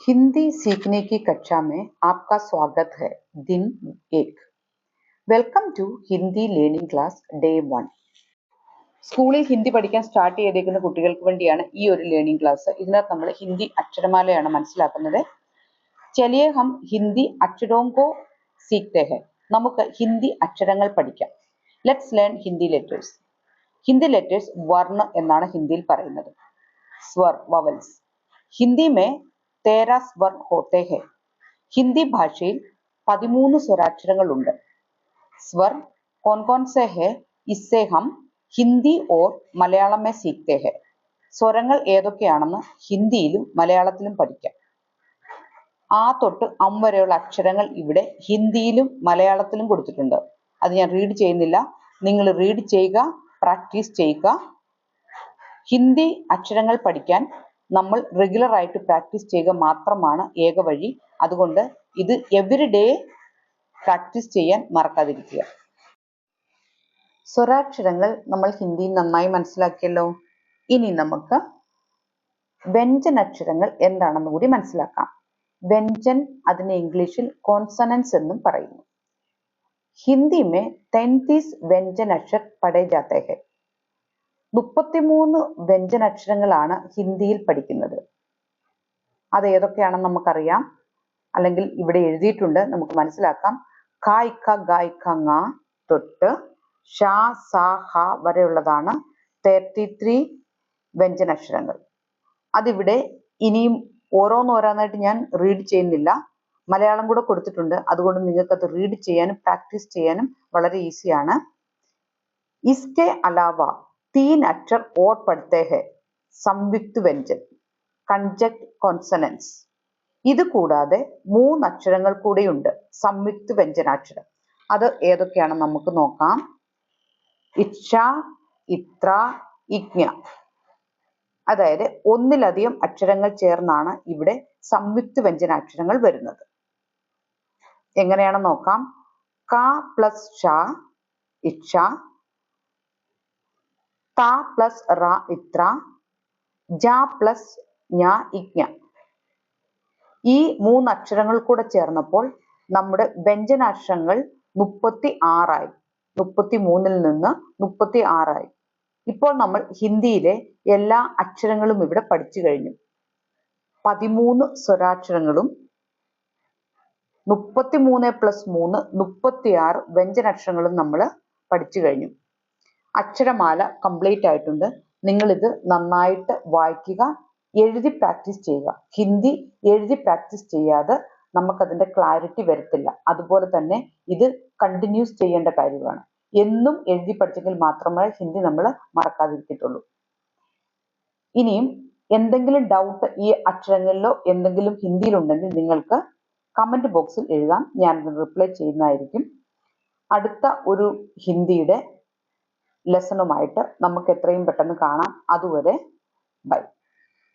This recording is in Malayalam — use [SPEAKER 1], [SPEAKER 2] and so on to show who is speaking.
[SPEAKER 1] हिंदी सीखने की कक्षा में आपका स्वागत है दिन एक welcome to Hindi learning class day one സ്കൂളിൽ ഹിന്ദി പഠിക്കാൻ സ്റ്റാർട്ട് ചെയ്തേക്കുന്ന കുട്ടികൾക്ക് വേണ്ടിയാണ് ഈ ഒരു ലേണിംഗ് ക്ലാസ് ഇതിനകത്ത് നമ്മൾ ഹിന്ദി അക്ഷരമാലയാണ് മനസ്സിലാക്കുന്നത് ചലിയെ ഹം ഹിന്ദി അക്ഷരോങ്കോ സീഖ്തെ ഹെ നമുക്ക് ഹിന്ദി അക്ഷരങ്ങൾ പഠിക്കാം let's learn Hindi letters Hindi letters വർണ്ണ എന്നാണ് ഹിന്ദിയിൽ പറയുന്നത് സ്വർ വവൽസ് ഹിന്ദി മേ തേര സ്വർ ഹോത്തെ ഹെ. ഹിന്ദി ഭാഷയിൽ പതിമൂന്ന് സ്വരാക്ഷരങ്ങളുണ്ട്. സ്വർ കോൺ കോൺ സെ ഹെ ഇസ്സെ ഹം ഹിന്ദി ഓർ മലയാളം മേ സീഖ്തെ ഹെ. സ്വരങ്ങൾ ഏതൊക്കെയാണെന്ന് ഹിന്ദിയിലും മലയാളത്തിലും പഠിക്കാം. ആ തൊട്ട് അം വരെയുള്ള അക്ഷരങ്ങൾ ഇവിടെ ഹിന്ദിയിലും മലയാളത്തിലും കൊടുത്തിട്ടുണ്ട്. അത് ഞാൻ റീഡ് ചെയ്യുന്നില്ല. നിങ്ങൾ റീഡ് ചെയ്യുക പ്രാക്ടീസ് ചെയ്യുക. ഹിന്ദി അക്ഷരങ്ങൾ പഠിക്കാൻ നമ്മൾ റെഗുലർ ആയിട്ട് പ്രാക്ടീസ് ചെയ്യുക മാത്രമാണ് ഏക വഴി. അതുകൊണ്ട് ഇത് എവറി ഡേ പ്രാക്ടീസ് ചെയ്യാൻ മറക്കാതിരിക്കുക. സ്വരാക്ഷരങ്ങൾ നമ്മൾ ഹിന്ദിയിൽ നന്നായി മനസ്സിലാക്കിയല്ലോ. ഇനി നമുക്ക് വ്യഞ്ജനാക്ഷരങ്ങൾ എന്താണെന്ന് കൂടി മനസ്സിലാക്കാം. വ്യഞ്ജൻ അതിനെ ഇംഗ്ലീഷിൽ കോൺസണൻസ് എന്നും പറയുന്നു. ഹിന്ദി മേ തൈൻതീസ് വ്യഞ്ജൻ പടേ ജാത്തെ ഹെ. മുപ്പത്തിമൂന്ന് വ്യഞ്ജനാക്ഷരങ്ങളാണ് ഹിന്ദിയിൽ പഠിക്കുന്നത്. അത് ഏതൊക്കെയാണെന്ന് നമുക്കറിയാം. അല്ലെങ്കിൽ ഇവിടെ എഴുതിയിട്ടുണ്ട്. നമുക്ക് മനസ്സിലാക്കാം. ക ഖ ഗ ഖ ങ തൊട്ട് ഷ സ ഹ വരെയുള്ളതാണ് തേർട്ടി ത്രീ വ്യഞ്ജനാക്ഷരങ്ങൾ. അതിവിടെ ഇനിയും ഓരോന്നോരോന്നായിട്ട് ഞാൻ റീഡ് ചെയ്യുന്നില്ല. മലയാളം കൂടെ കൊടുത്തിട്ടുണ്ട്. അതുകൊണ്ട് നിങ്ങൾക്ക് അത് റീഡ് ചെയ്യാനും പ്രാക്ടീസ് ചെയ്യാനും വളരെ ഈസിയാണ് ഇസ്കെ അലാവ तीन अक्षर और पढ़ते हैं സംയുക്ത് വ്യഞ്ജൻ കൺജക്ട് കോൺസണൻസ് ഇത് കൂടാതെ മൂന്ന് അക്ഷരങ്ങൾ കൂടെയുണ്ട് സംയുക്ത് വ്യഞ്ജനാക്ഷരം അത് ഏതൊക്കെയാണെന്ന് നമുക്ക് നോക്കാം ഇച്ഛ ഇത്ര ഇജ്ഞ അതായത് ഒന്നിലധികം അക്ഷരങ്ങൾ ചേർന്നാണ് ഇവിടെ സംയുക്ത് വ്യഞ്ജനാക്ഷരങ്ങൾ വരുന്നത് എങ്ങനെയാണെന്ന് നോക്കാം ക പ്ലസ് ഷ ഇച്ഛ ത പ്ലസ് റ ഇത്ര ജ പ്ലസ് ഞ ഇജ്ഞ. ഈ മൂന്ന് അക്ഷരങ്ങൾ കൂടെ ചേർന്നപ്പോൾ നമ്മുടെ വ്യഞ്ജനാക്ഷരങ്ങൾ മുപ്പത്തി ആറായി മുപ്പത്തി മൂന്നിൽ നിന്ന് മുപ്പത്തി ആറായി ഇപ്പോൾ നമ്മൾ ഹിന്ദിയിലെ എല്ലാ അക്ഷരങ്ങളും ഇവിടെ പഠിച്ചു കഴിഞ്ഞു. പതിമൂന്ന് സ്വരാക്ഷരങ്ങളും മുപ്പത്തി മൂന്ന് പ്ലസ് മൂന്ന് മുപ്പത്തിയാറ് വ്യഞ്ജനാക്ഷരങ്ങളും നമ്മൾ പഠിച്ചു കഴിഞ്ഞു. അക്ഷരമാല കംപ്ലീറ്റ് ആയിട്ടുണ്ട്. നിങ്ങൾ ഇത് നന്നായിട്ട് വായിക്കുക എഴുതി പ്രാക്ടീസ് ചെയ്യുക. ഹിന്ദി എഴുതി പ്രാക്ടീസ് ചെയ്യാതെ നമുക്കതിന്റെ ക്ലാരിറ്റി വരത്തില്ല. അതുപോലെ തന്നെ ഇത് കണ്ടിന്യൂസ് ചെയ്യേണ്ട കാര്യമാണ്. എന്നും എഴുതി പഠിച്ചെങ്കിൽ മാത്രമേ ഹിന്ദി നമ്മൾ മറക്കാതിരിക്കത്തുള്ളൂ. ഇനിയും എന്തെങ്കിലും ഡൗട്ട് ഈ അക്ഷരങ്ങളിലോ എന്തെങ്കിലും ഹിന്ദിയിലുണ്ടെങ്കിൽ നിങ്ങൾക്ക് കമന്റ് ബോക്സിൽ എഴുതാം. ഞാൻ റിപ്ലൈ ചെയ്യുന്നതായിരിക്കും. അടുത്ത ഒരു ഹിന്ദിയുടെ ലെസണുമായിട്ട് നമുക്ക് എത്രയും പെട്ടെന്ന് കാണാം. അതുവരെ ബൈ.